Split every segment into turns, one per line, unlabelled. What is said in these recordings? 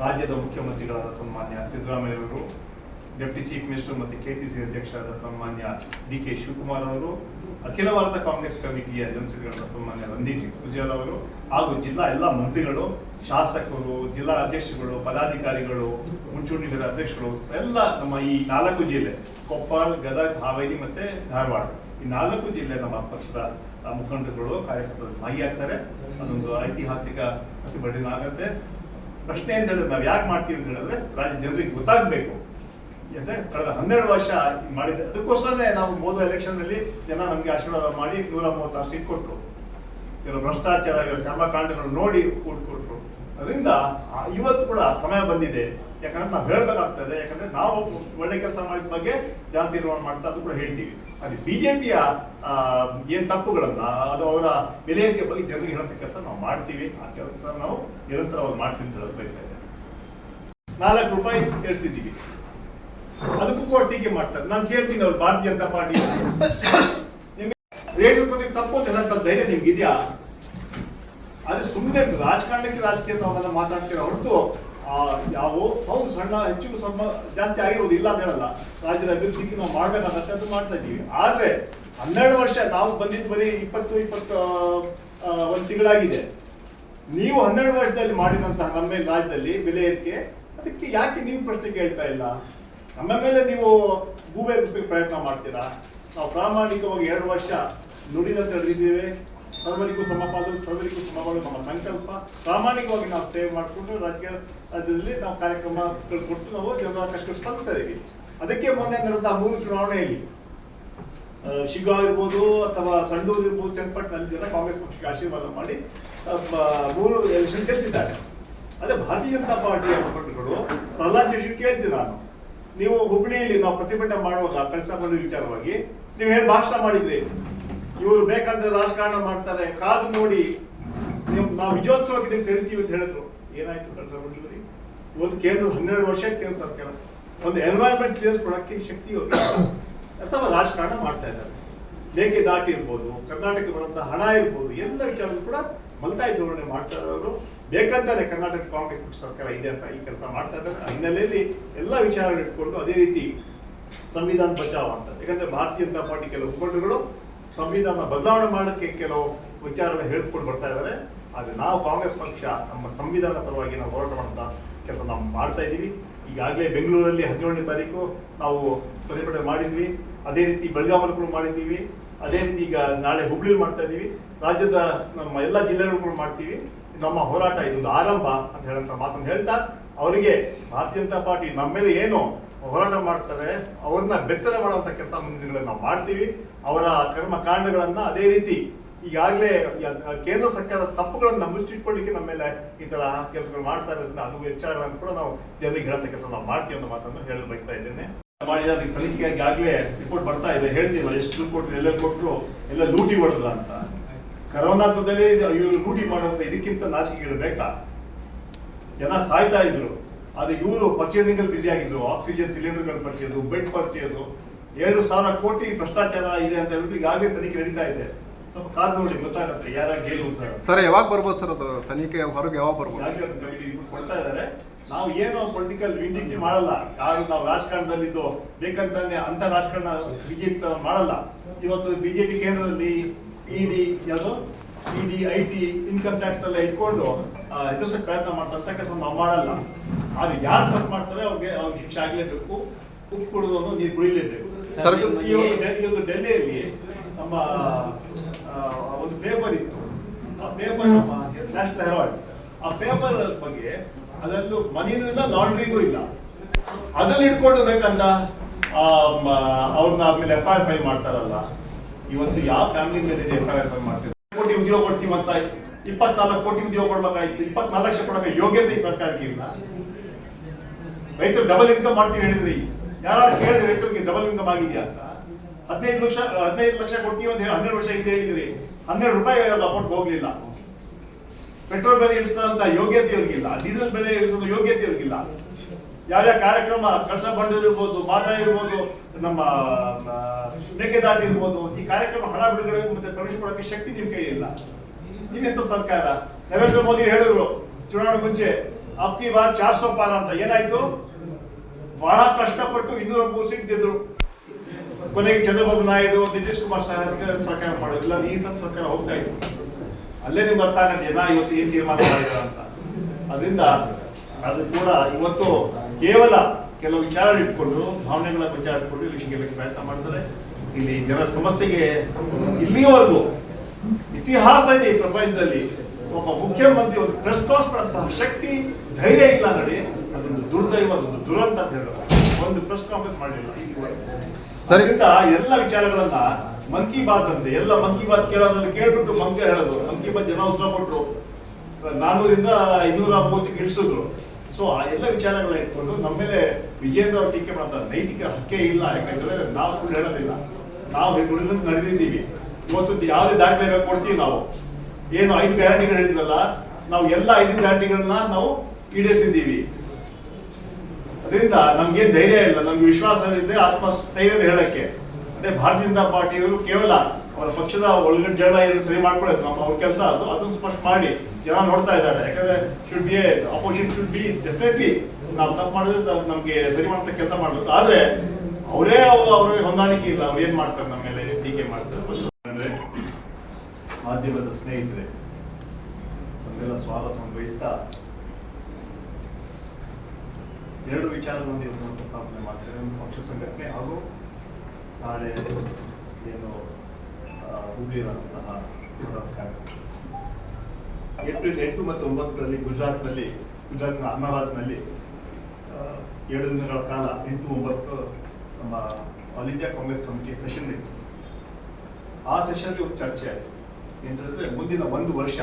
ರಾಜ್ಯದ ಮುಖ್ಯಮಂತ್ರಿಗಳಾದ ಸನ್ಮಾನ್ಯ ಸಿದ್ದರಾಮಯ್ಯ ಅವರು ಡೆಪ್ಟಿ ಚೀಫ್ ಮಿನಿಸ್ಟರ್ ಮತ್ತು ಕೆಪಿಸಿ ಅಧ್ಯಕ್ಷರಾದ ಸನ್ಮಾನ್ಯ ಡಿ ಕೆ ಶಿವಕುಮಾರ್ ಅವರು, ಅಖಿಲ ಭಾರತ ಕಾಂಗ್ರೆಸ್ ಕಮಿಟಿಯ ಅಧ್ಯಕ್ಷರಾದ ಸನ್ಮಾನ್ಯ ರಂದೀಪ್ ಗುಜರಾಲ್ ಅವರು ಹಾಗೂ ಜಿಲ್ಲಾ ಎಲ್ಲ ಮಂತ್ರಿಗಳು, ಶಾಸಕರು, ಜಿಲ್ಲಾ ಅಧ್ಯಕ್ಷಗಳು ಪದಾಧಿಕಾರಿಗಳು ಮುಂಚೂಣಿಗಳ ಅಧ್ಯಕ್ಷರು ಎಲ್ಲ ನಮ್ಮ ಈ ನಾಲ್ಕು ಜಿಲ್ಲೆ ಕೊಪ್ಪಳ ಗದಗ, ಹಾವೇರಿ ಮತ್ತೆ ಧಾರವಾಡ, ಈ ನಾಲ್ಕು ಜಿಲ್ಲೆ ನಮ್ಮ ಪಕ್ಷದ ಮುಖಂಡರುಗಳು, ಕಾರ್ಯಕರ್ತರು ಭಾಗಿಯಾಗ್ತಾರೆ ಅದೊಂದು ಐತಿಹಾಸಿಕ ಪ್ರತಿಭಟನೆ ಆಗತ್ತೆ. ಪ್ರಶ್ನೆ ಅಂತ ಹೇಳಿದ್ರೆ ನಾವು ಯಾಕೆ ಮಾಡ್ತೀವಿ ಅಂತ ಹೇಳಿದ್ರೆ ರಾಜ್ಯ ಜನರಿಗೆ ಗೊತ್ತಾಗಬೇಕು. ಅಂದ್ರೆ ಕಳೆದ ಹನ್ನೆರಡು ವರ್ಷ ಮಾಡಿದ್ರೆ ಅದಕ್ಕೋಸ್ಕರನೇ ನಾವು ಹೋದ ಎಲೆಕ್ಷನ್ನಲ್ಲಿ ಜನ ನಮಗೆ ಆಶೀರ್ವಾದ ಮಾಡಿ ನೂರ ಮೂವತ್ತಾರು ಸೀಟ್ ಕೊಟ್ಟರು ಕೆಲವು ಭ್ರಷ್ಟಾಚಾರ, ಇವರ ಕರ್ಮಕಾಂಡಗಳು ನೋಡಿ ಕೂಡ್ ಕೊಟ್ರು. ಅದರಿಂದ ಇವತ್ತು ಕೂಡ ಸಮಯ ಬಂದಿದೆ. ಯಾಕಂದ್ರೆ ನಾವು ಹೇಳಬೇಕಾಗ್ತದೆ, ಯಾಕಂದ್ರೆ ನಾವು ಒಳ್ಳೆ ಕೆಲಸ ಮಾಡಿದ ಬಗ್ಗೆ ಜನ ತೀರ್ಮಾನ ಮಾಡ್ತಾ ಅದು ಕೂಡ ಹೇಳ್ತೀವಿ. ಅದೇ ಬಿಜೆಪಿಯ ಏನ್ ತಪ್ಪುಗಳನ್ನ ಅದು ಅವರ ಬೆಲೆ ಬಗ್ಗೆ ಜನರಿಗೆ ಹೇಳೋ ಕೆಲಸ ನಾವು ಮಾಡ್ತೀವಿ. ಆ ಕೆಲಸ ನಾವು ನಿರಂತರವಾಗಿ ಮಾಡ್ತೀವಿ ಅಂತ ಬಯಸ್ತಾ ನಾಲ್ಕು ರೂಪಾಯಿ ಏರ್ಸಿದ್ದೀವಿ ಅದಕ್ಕೂ ಕೂಡ ಟೀಕೆ ಮಾಡ್ತಾರೆ. ನಾನು ಕೇಳ್ತೀನಿ ಅವ್ರು ಭಾರತೀಯ ಜನತಾ ಪಾರ್ಟಿ ರೇಟ್ ತಪ್ಪು ಅಂತ ಧೈರ್ಯ ನಿಮ್ಗೆ ಇದೆಯಾ ಅದು ಸುಮ್ಮನೆ ರಾಜಕಾರಣಕ್ಕೆ ರಾಜಕೀಯ ತಾವೆಲ್ಲ ಮಾತಾಡ್ತೀರ ಹೊರತು ಯಾವ, ಹೌದು, ಸಣ್ಣ, ಹೆಚ್ಚು ಸ್ವಲ್ಪ ಜಾಸ್ತಿ ಆಗಿರೋದು ಇಲ್ಲ ಅಂತ ಹೇಳಲ್ಲ. ರಾಜ್ಯದ ಅಭಿವೃದ್ಧಿಗೆ ನಾವು ಮಾಡ್ಬೇಕಾಗತ್ತೆ ಅದು ಮಾಡ್ತಾ ಇದ್ದೀವಿ. ಆದ್ರೆ, ಹನ್ನೆರಡು ವರ್ಷ ನಾವು ಬಂದಿದ್ದು ಬರೀ ಇಪ್ಪತ್ತು ಇಪ್ಪತ್ತು ಒಂದು ತಿಂಗಳಾಗಿದೆ. ನೀವು ಹನ್ನೆರಡು ವರ್ಷದಲ್ಲಿ ಮಾಡಿದಂತಹ ನಮ್ಮ ರಾಜ್ಯದಲ್ಲಿ ಬೆಲೆ ಏರಿಕೆ, ಅದಕ್ಕೆ ಯಾಕೆ ನೀವು ಪ್ರಶ್ನೆ ಕೇಳ್ತಾ ಇಲ್ಲ? ನಮ್ಮ ಮೇಲೆ ನೀವು ಗೂಬೆ ಪ್ರಯತ್ನ ಮಾಡ್ತೀರಾ? ನಾವು ಪ್ರಾಮಾಣಿಕವಾಗಿ ಎರಡು ವರ್ಷ ನುಡಿದಂತೆ ನಡೆದಿದ್ದೇವೆ ಸರ್ವರಿಗೂ ಸಮಪಾಲು ಸರ್ವರಿಗೂ ಸಮಪಾಲು ನಮ್ಮ ಸಂಕಲ್ಪ. ಪ್ರಾಮಾಣಿಕವಾಗಿ ನಾವು ಸೇವ್ ಮಾಡಿಕೊಂಡು ರಾಜಕೀಯ ರಾಜ್ಯದಲ್ಲಿ ನಾವು ಕಾರ್ಯಕ್ರಮಗಳು ಕೊಟ್ಟು ನಾವು ಜನರ ಕಷ್ಟ ಸ್ಪಂದಿಸ್ತಾ ಅದಕ್ಕೆ ಮೊನ್ನೆ ನಡೆದ ಮೂರು ಚುನಾವಣೆಯಲ್ಲಿ ಶಿಗಾವ್ ಇರ್ಬೋದು ಅಥವಾ ಸಂಡೂರ್ ಇರ್ಬೋದು ಚನ್ನಪಟ್ಟಣದಲ್ಲಿ ಜನ ಕಾಂಗ್ರೆಸ್ ಪಕ್ಷಕ್ಕೆ ಆಶೀರ್ವಾದ ಮಾಡಿ ಮೂರು ಎಲೆಕ್ಷನ್ ಗೆಲ್ಲಿಸಿದ್ದಾರೆ. ಅದೇ ಭಾರತೀಯ ಜನತಾ ಪಾರ್ಟಿಯ ಮುಖಂಡರುಗಳು, ಪ್ರಹ್ಲಾದ್ ಜೋಶಿ ಕೇಳ್ತೀನಿ ನಾನು. ನೀವು ಹುಬ್ಬಳ್ಳಿಯಲ್ಲಿ ನಾವು ಪ್ರತಿಭಟನೆ ಮಾಡುವಾಗ, ಕಳಸ ಬಂದ ವಿಚಾರವಾಗಿ, ನೀವು ಹೇಳಿ ಭಾಷಣ ಮಾಡಿದ್ರಿ ಇವರು ಬೇಕಂದ್ರೆ ರಾಜಕಾರಣ ಮಾಡ್ತಾರೆ. ಕಾದು ನೋಡಿ ನಿಮ್ ನಾವು ವಿಜಯೋತ್ಸವಕ್ಕೆ ನೀವು ಕರಿತೀವಿ ಅಂತ ಹೇಳಿದ್ರು. ಏನಾಯ್ತು ಕಳಸ ಬಂದಿದ್ರಿ? ಇವತ್ತು ಕೇಂದ್ರ ಹನ್ನೆರಡು ವರ್ಷ ಕೇಂದ್ರ ಸರ್ಕಾರ. ಒಂದು ಎನ್ವೈರನ್ಮೆಂಟ್ ಕ್ಲಿಯರ್ಸ್ ಕೊಡಕ್ಕೆ ಶಕ್ತಿ. ಅಥವಾ ರಾಜಕಾರಣ ಮಾಡ್ತಾ ಇದ್ದಾರೆ. ಲೇಖೆ ದಾಟಿ ಇರ್ಬೋದು ಕರ್ನಾಟಕ ಬರುವಂತಹ ಹಣ ಇರ್ಬೋದು, ಎಲ್ಲ ವಿಚಾರಗಳು ಕೂಡ ಮಲ್ತಾಯಿ ಧೋರಣೆ ಮಾಡ್ತಾ ಇರೋರು ಬೇಕಂತಾನೆ ಕರ್ನಾಟಕ ಕಾಂಗ್ರೆಸ್ ಸರ್ಕಾರ ಇದೆ ಅಂತ ಈ ಕೆಲಸ ಮಾಡ್ತಾ ಇದ್ದಾರೆ. ಆ ಹಿನ್ನೆಲೆಯಲ್ಲಿ ಎಲ್ಲ ವಿಚಾರಗಳು ಇಟ್ಕೊಂಡು ಅದೇ ರೀತಿ ಸಂವಿಧಾನ ಬಚಾವ್ ಅಂತ. ಯಾಕಂದ್ರೆ ಭಾರತೀಯ ಜನತಾ ಪಾರ್ಟಿ ಕೆಲವು ಮುಖಂಡರುಗಳು ಸಂವಿಧಾನ ಬದಲಾವಣೆ ಮಾಡೋಕ್ಕೆ ಕೆಲವು ವಿಚಾರಗಳನ್ನ ಹೇಳ್ಕೊಂಡು ಬರ್ತಾ ಇದ್ದಾರೆ. ಆದರೆ ನಾವು ಕಾಂಗ್ರೆಸ್ ಪಕ್ಷ ನಮ್ಮ ಸಂವಿಧಾನ ಪರವಾಗಿ ನಾವು ಹೋರಾಟ ಮಾಡಿದ ಕೆಲಸ ನಾವು ಮಾಡ್ತಾ ಇದ್ದೀವಿ. ಈಗಾಗಲೇ ಬೆಂಗಳೂರಲ್ಲಿ ಹದಿನೇಳನೇ ತಾರೀಕು ನಾವು ಪ್ರತಿಭಟನೆ ಮಾಡಿದ್ವಿ. ಅದೇ ರೀತಿ ಬೆಳಗಾವಲ್ಲಿ ಮಾಡಿದ್ದೀವಿ. ಅದೇ ರೀತಿ ಈಗ ನಾಳೆ ಹುಬ್ಳಿಲಿ ಮಾಡ್ತಾ ಇದ್ದೀವಿ. ರಾಜ್ಯದ ನಮ್ಮ ಎಲ್ಲ ಜಿಲ್ಲೆಗಳು ಕೂಡ ಮಾಡ್ತೀವಿ. ನಮ್ಮ ಹೋರಾಟ ಇದೊಂದು ಆರಂಭ ಅಂತ ಹೇಳಂತ ಮಾತನ್ನು ಹೇಳ್ತಾ, ಅವರಿಗೆ ಭಾರತೀಯ ಜನತಾ ಪಾರ್ಟಿ ನಮ್ಮ ಮೇಲೆ ಏನು ಹೋರಾಟ ಮಾಡ್ತಾರೆ, ಅವ್ರನ್ನ ಬೆತ್ತಲ ಮಾಡುವಂತ ಕೆಲಸ ಮುಂದಿನ ನಾವು ಮಾಡ್ತೀವಿ. ಅವರ ಕರ್ಮ ಕಾಂಡಗಳನ್ನ ಅದೇ ರೀತಿ ಈಗಾಗಲೇ ಕೇಂದ್ರ ಸರ್ಕಾರದ ತಪ್ಪುಗಳನ್ನ ಮುಚ್ಚಿಟ್ಕೊಳ್ಳಿಕ್ಕೆ ನಮ್ಮ ಮೇಲೆ ಈ ತರ ಕೆಲಸಗಳು ಮಾಡ್ತಾ ಇರೋದ್ರಿಂದ ಅದು ವಿಚಾರಗಳನ್ನು ಕೂಡ ನಾವು ಜನರಿಗೆ ಹೇಳಂತ ಕೆಲಸ ನಾವು ಮಾಡ್ತೀವಿ ಅನ್ನೋ ಮಾತನ್ನು ಹೇಳಲು ಬಯಸ್ತಾ ಇದ್ದೇನೆ. ಮಾಡಿದ ಅದಕ್ಕೆ ತನಿಖೆಗಾಗಿ ಆಗ್ಲೇ ರಿಪೋರ್ಟ್ ಬರ್ತಾ ಇದೆ. ಹೇಳ್ತೀವಿ ಎಷ್ಟು ರಿಪೋರ್ಟ್ ಎಲ್ಲ ಕೊಟ್ಟರು ಎಲ್ಲ ಲೂಟಿ ಹೊಡೆದ್ರ ಅಂತ. ಕರೋನಾ ದುಡ್ಡಲ್ಲಿ ಇವರು ಲೂಟಿ ಮಾಡುವಂತ ಇದಕ್ಕಿಂತ ನಾಚಿಕೆ ಬೇಕಾ? ಜನ ಸಾಯ್ತಾ ಇದ್ರು. ಆದ್ರೆ ಇವರು ಪರ್ಚೇಸಿಂಗ್ ಅಲ್ಲಿ ಬಿಸಿ ಆಗಿದ್ರು ಆಕ್ಸಿಜನ್ ಸಿಲಿಂಡರ್ಗಳು ಪರ್ಚೇಸು ಬೆಡ್ ಪರ್ಚೇಸು ಎರಡು ಸಾವಿರ ಕೋಟಿ ಭ್ರಷ್ಟಾಚಾರ ಇದೆ ಅಂತ ಹೇಳಿದ್ರು ಈಗಾಗಲೇ ತನಿಖೆ ನಡೀತಾ ಇದೆ. ಸ್ವಲ್ಪ ಕಾದು ನೋಡಿ ಗೊತ್ತಾಗತ್ತೆ ಯಾರ ಜೈಲು ಹೋಗ್ತಾರೆ
ಸರ್ ಯಾವಾಗ ಬರ್ಬೋದು ಸರ್ ಅದು? ತನಿಖೆ ಹೊರಗೆ ಯಾವಾಗ ಬರ್ಬೋದು?
ಕೊಡ್ತಾ ಇದ್ದಾರೆ. ನಾವು ಏನು ಪೊಲಿಟಿಕಲ್ ವಿಂಡಿಂಗ್ ಮಾಡಲ್ಲ. ಯಾರು ನಾವು ರಾಜಕಾರಣದಲ್ಲಿದ್ದು ಬೇಕಂತಾನೆ ಅಂತ ರಾಜಕಾರಣ ಬಿಜೆಪಿ ತರ ಮಾಡಲ್ಲ. ಇವತ್ತು ಬಿಜೆಪಿ ಕೇಂದ್ರದಲ್ಲಿ ಇಡಿ ಯಾವುದು? ED I T income tax ಎಲ್ಲ ಇಟ್ಕೊಂಡು ಹೆದರ್ಸಕ್ಕೆ ಪ್ರಯತ್ನ ಮಾಡ್ತಾರೆ ಕೆಲಸ ನಾವು ಮಾಡಲ್ಲ. ಆದ್ರೆ ಯಾರು ತಪ್ಪು ಮಾಡ್ತಾರೆ ಅವ್ರಿಗೆ ಅವ್ರಿಗೆ ಶಿಕ್ಷೆ ಆಗ್ಲೇಬೇಕು ಉಪ್ಪು ಕುಡಿದವನು ನೀರು ಕುಡಿಲೇಬೇಕು. ಇವತ್ತು ಡೆಲ್ಲಿಯಲ್ಲಿ ನಮ್ಮ ಒಂದು ಪೇಪರ್ ಇತ್ತು. ಆ ಪೇಪರ್ ನಮ್ಮ ನ್ಯಾಷನಲ್ ಹೆರಾಲ್ಡ್ ಆ ಪೇಪರ್ ಬಗ್ಗೆ ಅದರಲ್ಲೂ ಮನಿನೂ ಇಲ್ಲ ಲಾಂಡ್ರಿಗೂ ಇಲ್ಲ. ಅದನ್ನ ಹಿಡ್ಕೊಂಡು ಬೇಕಂತ ಅವ್ರನ್ನ ಆದ್ಮೇಲೆ ಎಫ್ ಐ ಆರ್ ಫೈಲ್ ಮಾಡ್ತಾರಲ್ಲ. ಇವತ್ತು ಯಾವ ಫ್ಯಾಮಿಲಿ ಮೇಲೆ ಎಫ್ ಐ ಆರ್ ಫೈಲ್ ಮಾಡ್ತಾರೆ ಕೋಟಿ ಉದ್ಯೋಗ ಅಂತ ಇಪ್ಪತ್ನಾಲ್ಕು ಕೋಟಿ ಉದ್ಯೋಗ ಕೊಡ್ಬೇಕಾಗಿತ್ತು. ಇಪ್ಪತ್ನಾಲ್ಕು ಲಕ್ಷ ಕೊಡಕ್ಕೆ ಯೋಗ್ಯತೆ ಸರ್ಕಾರಕ್ಕೆ ಇಲ್ಲ. ರೈತರು ಡಬಲ್ ಇನ್ಕಮ್ ಮಾಡ್ತೀವಿ ಹೇಳಿದ್ರಿ. ಯಾರಾದ್ರೂ ಕೇಳಿದ್ರೆ ರೈತರಿಗೆ ಡಬಲ್ ಇನ್ಕಮ್ ಆಗಿದೆಯಾ ಅಂತ. ಹದಿನೈದು ಲಕ್ಷ ಹದಿನೈದು ಲಕ್ಷ ಕೊಡ್ತೀವಿ ಅಂತ ಹೇಳಿ ಹನ್ನೆರಡು ವರ್ಷ ಇದೆ ಹೇಳಿದ್ರಿ. ಹನ್ನೆರಡು ರೂಪಾಯಿ ಅಮೌಂಟ್ ಹೋಗ್ಲಿಲ್ಲ. ಪೆಟ್ರೋಲ್ ಬೆಲೆ ಇಳಿಸಿದಂತ ಯೋಗ್ಯತೆ ಇವ್ರಿಗಿಲ್ಲ ಡೀಸೆಲ್ ಬೆಲೆ ಇಳಿಸೋದು ಯೋಗ್ಯತೆ ಇವ್ರಿಗಿಲ್ಲ ಯಾವ್ಯಾವ ಕಾರ್ಯಕ್ರಮ ಕಳಸ ಬಂಡೂರು ಇರ್ಬೋದು ಮಾದ ಇರ್ಬೋದು, ನಮ್ಮ ಮೇಕೆದಾಟಿ ಇರ್ಬೋದು, ಈ ಕಾರ್ಯಕ್ರಮ ಹಣ ಬಿಡುಗಡೆ ಮತ್ತೆ ಪ್ರವೇಶ ಕೊಡಕ್ಕೆ ಶಕ್ತಿ ನಿಮ್ ಕೈ ಇಲ್ಲ ನೀವೆಂತ ಸರ್ಕಾರ? ನರೇಂದ್ರ ಮೋದಿ ಹೇಳಿದ್ರು, ಚುನಾವಣೆ ಮುಂಚೆ ಅಪ್ಪಿ ಬಾರ್ ಚಾರ್ ಅಂತ. ಏನಾಯ್ತು? ಬಹಳ ಕಷ್ಟಪಟ್ಟು ಇನ್ನೂರ ಮೂರು ಸೀಟ್ ಗೆದ್ರು. ಕೊನೆಗೆ ಚಂದ್ರಬಾಬು ನಾಯ್ಡು, ನಿತೀಶ್ ಕುಮಾರ್ ಸರ್ಕಾರ ಸರ್ಕಾರ ಮಾಡೋದು. ಇಲ್ಲ, ಈ ಸರ್ಕಾರ ಹೋಗ್ತಾ ಇತ್ತು ಅಲ್ಲೇ ನಿಮ್ಗೆ ಅರ್ಥ ಆಗತ್ತೆ ಜನ ಇವತ್ತು ಏನ್ ತೀರ್ಮಾನ ಮಾಡಿದ್ರ ಅಂತ. ಅದರಿಂದ ಅದು ಕೂಡ ಇವತ್ತು ಕೇವಲ ಕೆಲವು ವಿಚಾರ ಇಟ್ಕೊಂಡು ಭಾವನೆಗಳ ವಿಚಾರ ಇಟ್ಕೊಂಡು ಇಲ್ಲಿ ಗೆಲ್ಲಕ್ಕೆ ಪ್ರಯತ್ನ ಮಾಡ್ತಾರೆ. ಇಲ್ಲಿ ಜನರ ಸಮಸ್ಯೆಗೆ ಇಲ್ಲಿಯವರೆಗೂ ಇತಿಹಾಸ ಇದೆ ಈ ಪ್ರಪಂಚದಲ್ಲಿ. ಒಬ್ಬ ಮುಖ್ಯಮಂತ್ರಿ ಒಂದು ಪ್ರೆಸ್ ಕಾನ್ಸ್ ಮಾಡಂತಹ ಶಕ್ತಿ ಧೈರ್ಯ ಇಲ್ಲ ನೋಡಿ ಅದೊಂದು ದುರ್ದೈವ ಒಂದು ದುರಂತ ಅಂತ ಹೇಳೋದು ಒಂದು ಪ್ರೆಸ್ ಕಾನ್ಫರೆನ್ಸ್ ಮಾಡಿಲ್ಲ
ಸರಿ.
ಅದರಿಂದ ಎಲ್ಲ ವಿಚಾರಗಳನ್ನ ಮನ್ ಕಿ ಬಾತ್ ಅಂತೆ ಎಲ್ಲ ಮನ್ ಕಿ ಬಾತ್ ಕೇಳೋದ್ರಲ್ಲಿ ಕೇಳ್ಬಿಟ್ಟು ಮಂಕೆ ಹೇಳೋದು. ಮನ್ ಕಿ ಬಾತ್ ಜನ ಉತ್ತರ ಕೊಟ್ಟರು ನಾನೂರಿಂದ ಇನ್ನೂರ ಮೂವತ್ತಿಗೆ ಇಳಿಸಿದ್ರು. ಸೊ ಆ ಎಲ್ಲ ವಿಚಾರಗಳನ್ನ ಇಟ್ಕೊಂಡು ನಮ್ಮ ಮೇಲೆ ವಿಜೇಂದ್ರ ಅವ್ರು ಟೀಕೆ ಮಾಡ್ತಾರೆ. ನೈತಿಕ ಹಕ್ಕೇ ಇಲ್ಲ, ಯಾಕಂದ್ರೆ ನಾವು ಸುಳ್ಳು ಹೇಳೋದಿಲ್ಲ. ನಾವು ನುಡಿದಂತೆ ನಡೆದಿದ್ದೀವಿ. ಇವತ್ತು ಯಾವುದೇ ದಾಖಲೆ ಕೊಡ್ತೀವಿ ನಾವು. ಏನು ಐದು ಗ್ಯಾರಂಟಿಗಳು ಹೇಳಿದ್ರಲ್ಲ ನಾವು ಎಲ್ಲ ಐದು ಗ್ಯಾರಂಟಿಗಳನ್ನ ನಾವು ಈಡೇರಿಸಿದ್ದೀವಿ. ಅದರಿಂದ ನಮ್ಗೆ ಧೈರ್ಯ ಇಲ್ಲ, ನಮ್ಗೆ ವಿಶ್ವಾಸ ಇದೆ ಆತ್ಮಸ್ಥೈರ್ಯ ಹೇಳಕ್ಕೆ. ಅದೇ ಭಾರತೀಯ ಜನತಾ ಪಾರ್ಟಿಯವರು ಕೇವಲ ಅವರ ಪಕ್ಷದ ಒಳಗಡೆ ಜಗಳ ಏನು ಸರಿ ಮಾಡ್ಕೊಳ್ಳೋದು, ನಮ್ಮ ಅವ್ರ ಕೆಲಸ ಅದು, ಅದನ್ನು ಸ್ಪಷ್ಟ ಮಾಡಿ ಜನ ನೋಡ್ತಾ ಇದ್ದಾರೆ. ಯಾಕಂದ್ರೆ should be opposite should be definitely ನಾವು ತಪ್ಪು ಮಾಡಿದ್ರೆ ನಮಗೆ ಸರಿ ಮಾಡ್ತಾ ಕೆಲಸ ಮಾಡಬೇಕು. ಆದ್ರೆ ಅವರೇ ಅವ್ರಿಗೆ ಹೊಂದಾಣಿಕೆ ಇಲ್ಲ. ಅವ್ರು ಏನ್ ಮಾಡ್ತಾರೆ ನಮ್ಮ ಮೇಲೆ ಟೀಕೆ ಮಾಡ್ತಾರೆ. ಮಾಧ್ಯಮದ ಸ್ನೇಹಿತರೆ ಒಂದೆಲ್ಲ ಸ್ವಾಗತವನ್ನು ಬಯಸ್ತಾ ಎರಡು ವಿಚಾರ ಪ್ರಸ್ತಾಪನೆ ಮಾಡ್ತೇವೆ. ಪಕ್ಷ ಸಂಘಟನೆ ಹಾಗೂ ನಾಳೆ ಏನು ಕಾರ್ಯಕ್ರಮ. ಏಪ್ರಿಲ್ ಎಂಟು ಮತ್ತು ಒಂಬತ್ತರಲ್ಲಿ ಗುಜರಾತ್ನಲ್ಲಿ, ಗುಜರಾತ್ನ ಅಹಮದಾಬಾದ್ನಲ್ಲಿ ಎರಡು ದಿನಗಳ ಕಾಲ ಎಂಟು ಒಂಬತ್ತು ನಮ್ಮ all India Congress committee session ಇತ್ತು ಆ ಸೆಷನ್ಗೆ ಒಂದು ಚರ್ಚೆ ಆಯಿತು ಏನು ಹೇಳಿದ್ರೆ ಮುಂದಿನ ಒಂದು ವರ್ಷ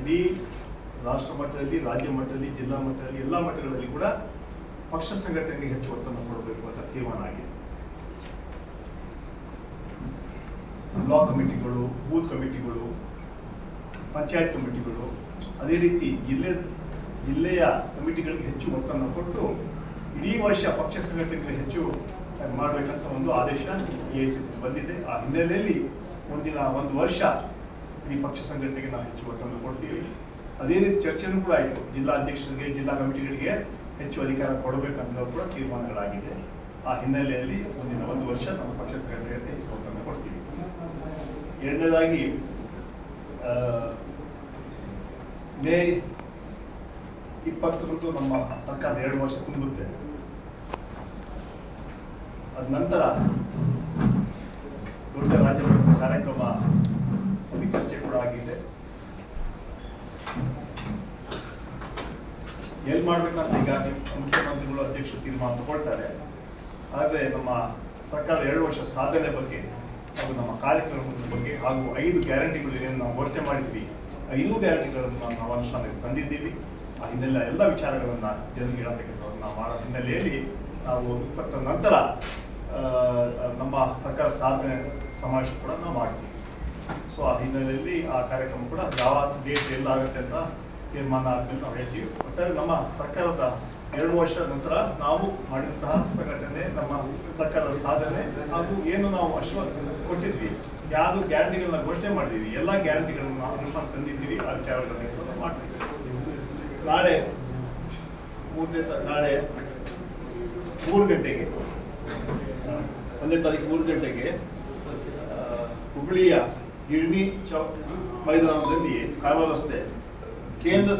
ಇಡೀ ರಾಷ್ಟ್ರ ಮಟ್ಟದಲ್ಲಿ ರಾಜ್ಯ ಮಟ್ಟದಲ್ಲಿ, ಜಿಲ್ಲಾ ಮಟ್ಟದಲ್ಲಿ, ಎಲ್ಲ ಮಟ್ಟಗಳಲ್ಲಿ ಕೂಡ ಪಕ್ಷ ಸಂಘಟನೆಗೆ ಹೆಚ್ಚು ಒತ್ತನ್ನು ಕೊಡಬೇಕು ಅಂತ ತೀರ್ಮಾನ ಆಗಿದೆ ಬ್ಲಾಕ್ ಕಮಿಟಿಗಳು ಬೂತ್ ಕಮಿಟಿಗಳು ಪಂಚಾಯತ್ ಕಮಿಟಿಗಳು ಅದೇ ರೀತಿ ಜಿಲ್ಲೆ, ಜಿಲ್ಲೆಯ ಕಮಿಟಿಗಳಿಗೆ ಹೆಚ್ಚು ಒತ್ತನ್ನು ಕೊಟ್ಟು ಇಡೀ ವರ್ಷ ಪಕ್ಷ ಸಂಘಟನೆಗಳಿಗೆ ಹೆಚ್ಚು ಮಾಡಬೇಕಂತ ಒಂದು ಆದೇಶ ಎ ಬಂದಿದೆ. ಆ ಹಿನ್ನೆಲೆಯಲ್ಲಿ ಮುಂದಿನ ಒಂದು ವರ್ಷ ಈ ಪಕ್ಷ ಸಂಘಟನೆಗೆ ನಾವು ಹೆಚ್ಚು ಒತ್ತನ್ನು ಕೊಡ್ತೀವಿ. ಅದೇ ರೀತಿ ಚರ್ಚೆನೂ ಕೂಡ ಆಯಿತು. ಜಿಲ್ಲಾ ಅಧ್ಯಕ್ಷರಿಗೆ, ಜಿಲ್ಲಾ ಕಮಿಟಿಗಳಿಗೆ ಹೆಚ್ಚು ಅಧಿಕಾರ ಕೊಡಬೇಕಂತ ಕೂಡ ತೀರ್ಮಾನಗಳಾಗಿದೆ ಆ ಹಿನ್ನೆಲೆಯಲ್ಲಿ ಮುಂದಿನ ಒಂದು ವರ್ಷ ನಮ್ಮ ಪಕ್ಷ ಸಂಘಟನೆಗೆ ಹೆಚ್ಚು ಒತ್ತನ್ನು ಕೊಡ್ತೀವಿ. ಎರಡನೇದಾಗಿ ಮೇ ಇಪ್ಪತ್ತರಂದು ನಮ್ಮ ಸರ್ಕಾರ ಎರಡು ವರ್ಷ ತುಂಬುತ್ತೆ. ಅದ ನಂತರ ದೊಡ್ಡ ರಾಜ್ಯ ಕಾರ್ಯಕ್ರಮ ಚರ್ಚೆ ಕೂಡ ಆಗಿದೆ. ಏನ್ ಮಾಡ್ಬೇಕಂತ ಈಗ ಮುಖ್ಯಮಂತ್ರಿಗಳು ಅಧ್ಯಕ್ಷರು ತೀರ್ಮಾನ ತಗೊಳ್ತಾರೆ. ಆದರೆ ನಮ್ಮ ಸರ್ಕಾರ ಎರಡು ವರ್ಷ ಸಾಧನೆ ಬಗ್ಗೆ ಹಾಗೂ ನಮ್ಮ ಕಾರ್ಯಕ್ರಮದ ಬಗ್ಗೆ ಹಾಗೂ ಐದು ಗ್ಯಾರಂಟಿಗಳು ಏನೇನು ನಾವು ಘೋಷಣೆ ಮಾಡಿದ್ವಿ ಐದು ಗ್ಯಾರಂಟಿಗಳನ್ನು ನಾವು ಅನುಷ್ಠಾನಕ್ಕೆ ತಂದಿದ್ದೀವಿ. ಆ ಹಿನ್ನೆಲೆ ಎಲ್ಲ ವಿಚಾರಗಳನ್ನು ಜನರಿಗೆ ಹೇಳೋ ಕೆಲಸವನ್ನು ನಾವು ಮಾಡೋ ಹಿನ್ನೆಲೆಯಲ್ಲಿ ನಾವು ಇಪ್ಪತ್ತರ ನಂತರ ನಮ್ಮ ಸರ್ಕಾರ ಸಾಧನೆ ಸಮಾವೇಶ ಕೂಡ ನಾವು ಮಾಡ್ತೀವಿ ಸೊ ಆ ಹಿನ್ನೆಲೆಯಲ್ಲಿ ಆ ಕಾರ್ಯಕ್ರಮ ಕೂಡ ಯಾವ ಡೇಟ್ ಎಲ್ಲಾಗುತ್ತೆ ಅಂತ ತೀರ್ಮಾನ ಆದ್ಮೇಲೆ ನಾವು ಹೇಳ್ತೀವಿ. ಒಟ್ಟಾರೆ ನಮ್ಮ ಸರ್ಕಾರದ ಎರಡು ವರ್ಷ ನಂತರ ನಾವು ಮಾಡಿದಂತಹ ಸಂಘಟನೆ ನಮ್ಮ ಸರ್ಕಾರದ ಸಾಧನೆ ಹಾಗೂ ಏನು ನಾವು ಅಶ್ವ ಕೊಟ್ಟಿದ್ವಿ ಯಾವ ಗ್ಯಾರಂಟಿಗಳನ್ನ ಘೋಷಣೆ ಮಾಡಿದ್ವಿ. ಎಲ್ಲ ಗ್ಯಾರಂಟಿಗಳನ್ನು ನಾವು ಅನುಷ್ಠಾನ ತಂದಿದ್ದೀವಿ. ಆ ಕೆಲಸ ಮಾಡ್ತೀವಿ. ನಾಳೆ ಮೂರನೇ ನಾಳೆ ಮೂರು ಗಂಟೆಗೆ ಒಂದನೇ ತಾರೀಕು ಮೂರು ಗಂಟೆಗೆ ಆ, ಹುಬ್ಬಳ್ಳಿಯ ಗಿರಣಿ ಚೌಕ್ ಮೈದಾನದಲ್ಲಿ ರಸ್ತೆ ಕೇಂದ್ರ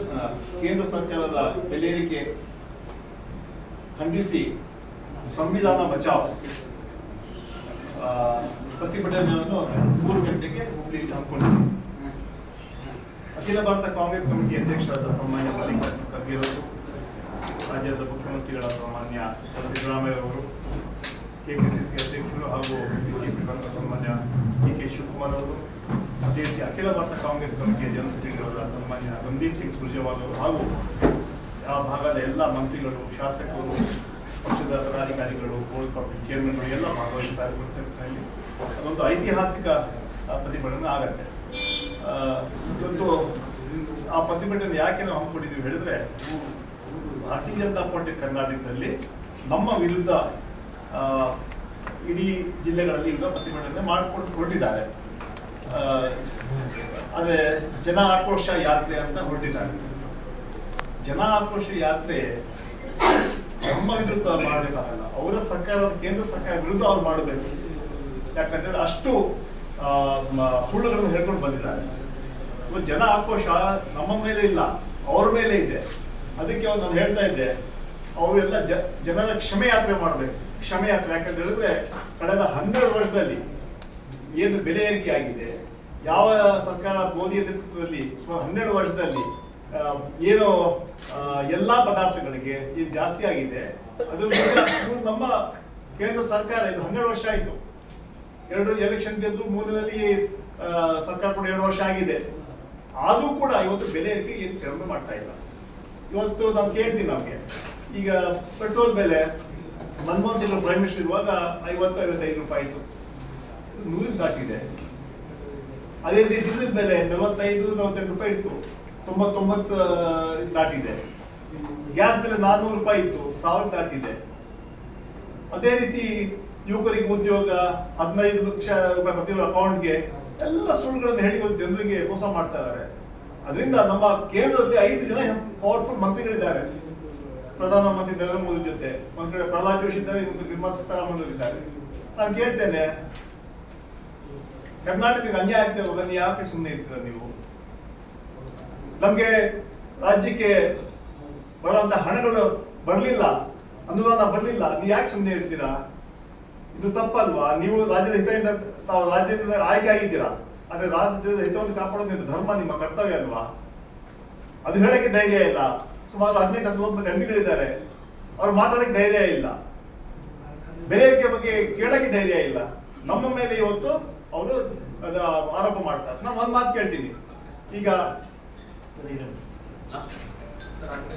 ಕೇಂದ್ರ ಸರ್ಕಾರದ ಬೆಲೆ ಖಂಡಿಸಿ, ಸಂವಿಧಾನ ಬಚಾವ್. ಪ್ರತಿಭಟನೆಯನ್ನು ಮೂರು ಗಂಟೆಗೆ ಹುಬ್ಬಳ್ಳಿಯಲ್ಲಿ ಹಮ್ಮಿಕೊಂಡಿದ್ದೀವಿ ಅಖಿಲ ಭಾರತ ಕಾಂಗ್ರೆಸ್ ಕಮಿಟಿ ಅಧ್ಯಕ್ಷರಾದ ಸನ್ಮಾನ್ಯ ಮಲ್ಲಿಕಾರ್ಜುನ ಖರ್ಗೆ ಅವರು, ರಾಜ್ಯದ ಮುಖ್ಯಮಂತ್ರಿಗಳಾದ ಮಾನ್ಯ ಸಿದ್ದರಾಮಯ್ಯ ಅವರು, ಕೆಪಿಸಿಸಿ ಅಧ್ಯಕ್ಷರು ಹಾಗೂ ಬಿಜೆಪಿ ಸನ್ಮಾನ್ಯ ಡಿ ಕೆ ಶಿವಕುಮಾರ್ ಅವರು, ಅದೇ ರೀತಿ ಅಖಿಲ ಭಾರತ ಕಾಂಗ್ರೆಸ್ ಕಮಿಟಿಯ ಸೆಕ್ರೆಟರಿಗಳಾದ ಸನ್ಮಾನ್ಯ ರಂದೀಪ್ ಸಿಂಗ್ ಸುರ್ಜೇವಾಲ್ ಅವರು ಹಾಗೂ ಆ ಭಾಗದ ಎಲ್ಲ ಮಂತ್ರಿಗಳು, ಶಾಸಕರು, ಪಕ್ಷದ ಪದಾಧಿಕಾರಿಗಳು, ಬೋರ್ಡ್ ಕಾಪಿ ಚೇರ್ಮನ್ಗಳು ಎಲ್ಲ ಭಾಗವಹಿಸ್ತಾರೆ ಪ್ರತಿಭಟನೆಯಲ್ಲಿ. ಅದೊಂದು ಐತಿಹಾಸಿಕ ಪ್ರತಿಭಟನೆ ಆಗತ್ತೆ ಇವತ್ತು ಆ ಪ್ರತಿಭಟನೆ ಯಾಕೆ ನಾವು ಹಮ್ಮಿಕೊಂಡಿದ್ದೀವಿ ಹೇಳಿದ್ರೆ, ಭಾರತೀಯ ಜನತಾ ಪಾರ್ಟಿ ಕರ್ನಾಟಕದಲ್ಲಿ ನಮ್ಮ ವಿರುದ್ಧ ಇಡೀ ಜಿಲ್ಲೆಗಳಲ್ಲಿ ಈಗ ಪ್ರತಿಭಟನೆ ಮಾಡಿಕೊಂಡು, ಹೊರಟಿದ್ದಾರೆ ಆದರೆ ಜನ ಆಕ್ರೋಶ ಯಾತ್ರೆ ಅಂತ ಹೊರಟಿದ್ದಾರೆ ಜನ ಆಕ್ರೋಶ ಯಾತ್ರೆ ನಮ್ಮ ವಿರುದ್ಧ ಮಾಡಬೇಕಾಗಲ್ಲ ಅವರ ಸರ್ಕಾರ ಕೇಂದ್ರ ಸರ್ಕಾರ ವಿರುದ್ಧ ಅವ್ರು ಮಾಡಬೇಕು. ಯಾಕಂದ್ರೆ ಅಷ್ಟು ಸುಳ್ಳುಗಳನ್ನು ಹೇಳ್ಕೊಂಡು ಬಂದಿದ್ದಾರೆ. ಜನ ಆಕ್ರೋಶ ನಮ್ಮ ಮೇಲೆ ಇಲ್ಲ, ಅವ್ರ ಮೇಲೆ ಇದೆ. ಅದಕ್ಕೆ ಅವ್ರು ನಾನು ಹೇಳ್ತಾ ಇದ್ದೆ ಅವರೆಲ್ಲ ಜನರ ಕ್ಷಮೆ ಯಾತ್ರೆ ಮಾಡಬೇಕು. ಕ್ಷಮೆ ಯಾತ್ರೆ ಯಾಕಂತ ಹೇಳಿದ್ರೆ ಕಳೆದ ಹನ್ನೆರಡು ವರ್ಷದಲ್ಲಿ ಏನು ಬೆಲೆ ಏರಿಕೆ ಆಗಿದೆ, ಯಾವ ಸರ್ಕಾರ ಮೋದಿಯ ನೇತೃತ್ವದಲ್ಲಿ ಸುಮಾರು ಹನ್ನೆರಡು ವರ್ಷದಲ್ಲಿ ಏನು ಎಲ್ಲಾ ಪದಾರ್ಥಗಳಿಗೆ ಇದು ಜಾಸ್ತಿ ಆಗಿದೆ. ಅದ್ರ ನಮ್ಮ ಕೇಂದ್ರ ಸರ್ಕಾರ, ಇದು ಹನ್ನೆರಡು ವರ್ಷ ಆಯ್ತು. ಎರಡು ಎಲೆಕ್ಷನ್ ಗೆದ್ದು ಮೂರರಲ್ಲಿ ಸರ್ಕಾರ ಕೂಡ ಎರಡು ವರ್ಷ ಆಗಿದೆ. ಆದರೂ ಕೂಡ ಇವತ್ತು ಬೆಲೆ ಏನು ಕಡಿಮೆ ಮಾಡ್ತಾ ಇಲ್ಲ. ಇವತ್ತು ನಾವು ಕೇಳ್ತೀನಿ ನಮಗೆ. ಈಗ ಪೆಟ್ರೋಲ್ ಬೆಲೆ, ಮನಮೋಹನ್ ಸಿಂಗ್ ಪ್ರೈಮ್ ಮಿನಿಸ್ಟರ್ ಇರುವಾಗ ಐವತ್ತು, ಐವತ್ತೈದು ರೂಪಾಯಿ ಇತ್ತು ನೂರು ದಾಟಿದೆ. ಅದೇ ರೀತಿ ಡೀಸೆಲ್ ಬೆಲೆ ನಲವತ್ತೈದು, ನಲವತ್ತೆಂಟು ರೂಪಾಯಿ ಇತ್ತು. ತೊಂಬತ್ತೊಂಬತ್ತು ದಾಟಿದೆ. ಗ್ಯಾಸ್ ಬೆಲೆ ನಾನ್ನೂರು ರೂಪಾಯಿ ಇತ್ತು, ಸಾವಿರ ದಾಟಿದೆ. ಅದೇ ರೀತಿ ಯುವಕರಿಗೆ ಉದ್ಯೋಗ, ಹದಿನೈದು ಲಕ್ಷ ರೂಪಾಯಿ ಪ್ರತಿಯೊಬ್ಬರ ಅಕೌಂಟ್ಗೆ ಎಲ್ಲ ಸುಳ್ಳುಗಳನ್ನು ಹೇಳಿ ಜನರಿಗೆ ಮೋಸ ಮಾಡ್ತಾ ಇದ್ದಾರೆ. ಅದರಿಂದ ನಮ್ಮ ಕೇಂದ್ರದಲ್ಲಿ ಐದು ಜನ ಪವರ್ಫುಲ್ ಮಂತ್ರಿಗಳಿದ್ದಾರೆ. ಪ್ರಧಾನಮಂತ್ರಿ ನರೇಂದ್ರ ಮೋದಿ ಜೊತೆ, ಒಂದ್ ಕಡೆ ಪ್ರಹ್ಲಾದ್ ಜೋಶಿ ಇದ್ದಾರೆ, ಇನ್ನೊಂದು ನಿರ್ಮಲಾ ಸೀತಾರಾಮನ್ ಇದ್ದಾರೆ. ನಾನು ಕೇಳ್ತೇನೆ, ಕರ್ನಾಟಕಕ್ಕೆ ಅನ್ಯಾಯ ನೀವು ಯಾಕೆ ಸುಮ್ಮನೆ ಇರ್ತೀರ ನೀವು? ನಮ್ಗೆ ರಾಜ್ಯಕ್ಕೆ ಬರುವಂತ ಹಣಗಳು ಬರಲಿಲ್ಲ, ಅನುದಾನ ಬರಲಿಲ್ಲ. ನೀವು ಯಾಕೆ ಸುಮ್ಮನೆ ಇರ್ತೀರಾ ಇದು ತಪ್ಪಲ್ವಾ? ನೀವು ರಾಜ್ಯದ ಹಿತದಿಂದ, ತಾವು ರಾಜ್ಯದಿಂದ ಆಯ್ಕೆ ಆಗಿದ್ದೀರಾ? ಆದರೆ ರಾಜ್ಯದ ಹಿತವನ್ನು ಕಾಪಾಡೋದು ನಿಮ್ಮ ಧರ್ಮ, ನಿಮ್ಮ ಕರ್ತವ್ಯ ಅಲ್ವಾ? ಅದು ಹೇಳಕ್ಕೆ ಧೈರ್ಯ ಇಲ್ಲ. ಸುಮಾರು ಹದಿನೆಂಟು ಹತ್ತೊಂಬತ್ತು ಮಂದಿ ಎಂಪಿಗಳಿದ್ದಾರೆ ಅವ್ರು ಮಾತಾಡಕ್ಕೆ ಧೈರ್ಯ ಇಲ್ಲ. ಬೇರೆಯವರಿಗೆ ಬಗ್ಗೆ ಕೇಳಕ್ಕೆ ಧೈರ್ಯ ಇಲ್ಲ. ನಮ್ಮ ಮೇಲೆ ಇವತ್ತು ಅವರು ಆರೋಪ ಮಾಡ್ತಾರೆ. ನಾನು ಒಂದು ಮಾತು ಕೇಳ್ತೀನಿ. ಈಗ ధైర్యం